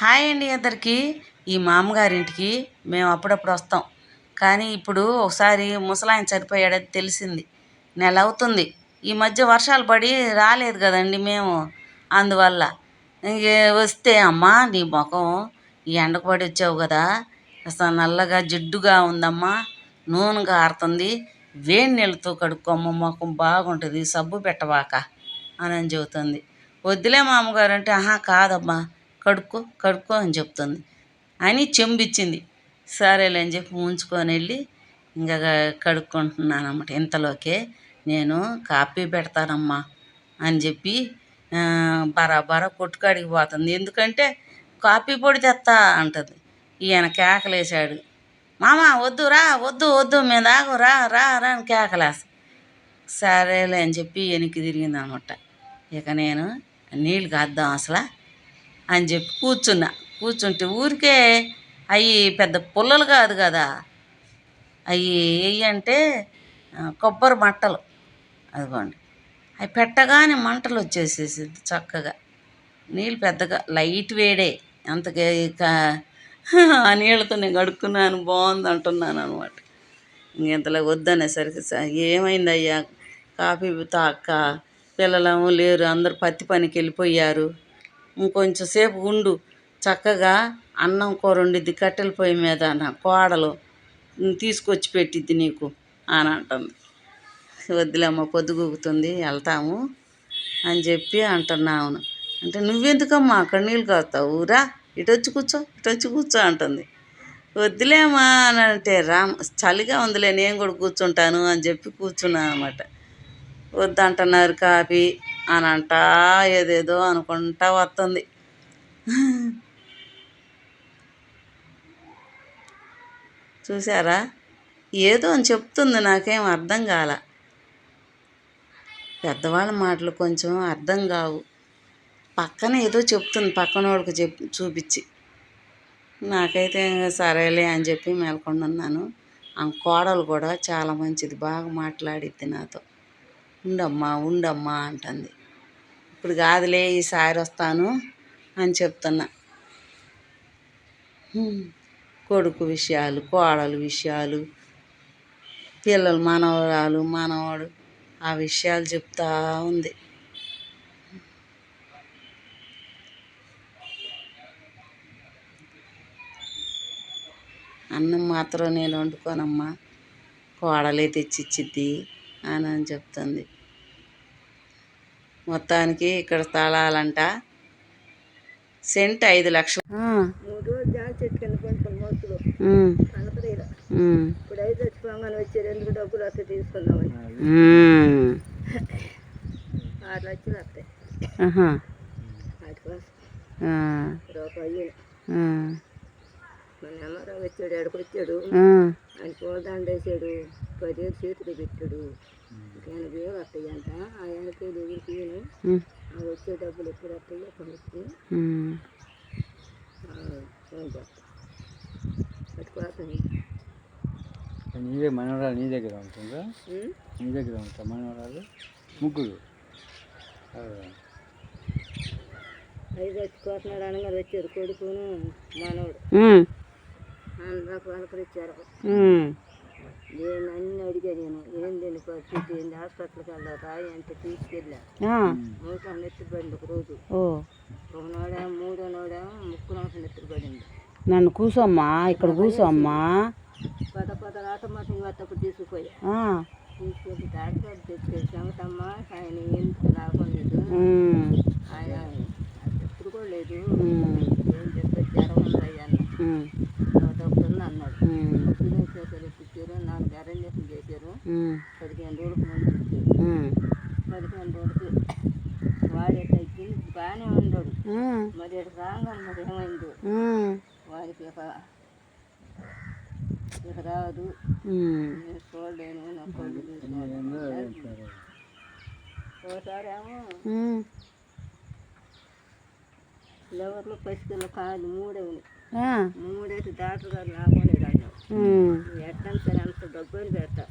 Hi అండి అందరికీ. ఈ మామగారింటికి మేము అప్పుడప్పుడు వస్తాం. కానీ ఇప్పుడు ఒకసారి ముసలాయన చనిపోయాడని తెలిసింది. నెల అవుతుంది ఈ మధ్య వర్షాలు పడి రాలేదు కదండి మేము. అందువల్ల వస్తే అమ్మా నీ ముఖం ఈ ఎండకు పడి వచ్చావు కదా. అసలు నల్లగా జిడ్డుగా ఉందమ్మా. నూనె కారుతుంది వేడి నీళ్ళతో కడుక్కోమ్మ ముఖం బాగుంటుంది. సబ్బు పెట్టవాక అని అని చెబుతుంది. వద్దులే మామగారు అంటే ఆహా కాదమ్మా. కడుక్కో కడుక్కో అని చెప్తుంది. అని చెంబిచ్చింది. సరేలే అని చెప్పి ఉంచుకొని వెళ్ళి ఇంకా కడుక్కుంటున్నాను అన్నమాట ఇంతలోకే నేను కాపీ పెడతానమ్మా అని చెప్పి బరాబరా కొట్టుకాడికి పోతుంది. ఎందుకంటే కాపీ పొడి తెస్తా అంటుంది. ఈయన కేకలేసాడు మామ వద్దు రా వద్దు వద్దు మేము దాగు రా రా రా అని కేకలేస్తా. సరేలే అని చెప్పి వెనక్కి తిరిగింది అనమాట ఇక నేను నీళ్ళు కాద్దాం అసలు. అని చెప్పి కూర్చున్నా. కూర్చుంటే ఊరికే అవి పెద్ద పుల్లలు కాదు కదా. అవి వెయ్యి అంటే కొబ్బరి మట్టలు అదిగోండి. అవి పెట్టగానే మంటలు వచ్చేసేసింది చక్కగా. నీళ్ళు పెద్దగా లైట్ వేడే. అంతకే ఇక ఆ నీళ్ళతో నేను కడుక్కున్నాను బాగుంది అంటున్నాను అనమాట ఇంతలో వద్దనేసరికి ఏమైందయ్యా? కాఫీ తాక్క పిల్లలేమో లేరు అందరు పత్తి పనికి వెళ్ళిపోయారు. ఇంకొంచెం సేపు ఉండు. చక్కగా అన్నం కూర వండిద్ది కట్టెల పొయ్యి మీద నా కోడలు. తీసుకొచ్చి పెట్టిద్ది నీకు అని అంటుంది. వద్దులేమ్మ పొద్దుగూకుతుంది వెళ్తాము అని చెప్పి అంటున్నాను అంటే నువ్వెందుకమ్మా అక్కడ నీళ్ళు కాస్తావు? రా ఇటు వచ్చి కూర్చో ఇటొచ్చి కూర్చో అంటుంది. వద్దులేమా అని అంటే రామ్ చలిగా ఉందిలే నేను కూడా కూర్చుంటాను అని చెప్పి కూర్చున్నాను అనమాట. వద్దంటున్నారు కాఫీ అని అంటా ఏదేదో అనుకుంటా వస్తుంది. చూసారా ఏదో అని చెప్తుంది నాకేం అర్థం కాల. పెద్దవాళ్ళ మాటలు కొంచెం అర్థం కావు. పక్కన ఏదో చెప్తుంది పక్కన వాళ్ళకి చెప్ చూపించి. నాకైతే సరేలే అని చెప్పి మేల్కొండున్నాను. ఆ కోడలు కూడా చాలా మంచిది బాగా మాట్లాడిద్ది నాతో. ఉండమ్మా ఉండమ్మా అంటుంది. ఇప్పుడు కాదులే ఈసారి వస్తాను అని చెప్తున్నా. కొడుకు విషయాలు కోడలు విషయాలు పిల్లలు మనవరాలు మనవాడు ఆ విషయాలు చెప్తా ఉంది. అన్నం మాత్రం నేను వండుకోనమ్మా. కోడలే తెచ్చిచ్చిద్ది అని అని చెప్తుంది. మొత్తానికి ఇక్కడ స్థలాలంట. సెంట్ ఐదు లక్షలు. ఆరు లక్షలు వచ్చాడు ఎక్కడికి వచ్చాడు ఆయన పూలదండ వేసాడు పదివేలు చేతులు పెట్టాడు. ఎనభై వేలు వస్తాయి అంట. ఆ ఎనభై తీయను. అవి వచ్చే డబ్బులు ఎప్పుడు వస్తాయి అక్కడ వచ్చి పట్టుకోవాలి నీదే మనవరాలు నీ దగ్గర ఉంటుందా నీ దగ్గర ఉంటా మనవరాలు? ముగ్గురు? ఐదు చచ్చిపోతున్నాడు అనగా వచ్చారు కొడుకును మనవడు. నేను అన్ని అడిగా నేను ఏంది నీ పరిస్థితి ఏంది హాస్పిటల్కి వెళ్ళారా అంటే తీసుకెళ్ళా. మూడు నెత్తిపడింది ఒక రోజు ఒకనాడే మూడో ముక్కు నాకు నెత్తిపడింది. నన్ను కూసోమ్మా ఇక్కడ కూసోమ్మా. పద పద ఆటోమేటిక్ వద్దప్పుడు తీసుకుపోయా. తీసుకెళ్ళి డాక్టర్ ఆయన ఆయన కూడా లేదు. ఏం జ్వరం అన్న ఒకటి ఉంది అన్నాడు పొద్దున చేశారు ఇచ్చారు నాకు అరేంజేషన్ చేశారు పదిహేను రోజులకు ముందు ఇచ్చారు పదిహేను రోజులకి వాడే బాగానే ఉన్నాడు మరి ఇటు రాగానే మరి ఏమైందో వాడికి ఒక ఇక రాదు నేను చూడలేను నా కళ్ళు చూసుకోవాలి లెవర్లో కాదు మూడే ఉన్నాయి డాక్టర్ గారు లాభం ఎట్టని సరే అంత డబ్బులు పెడతా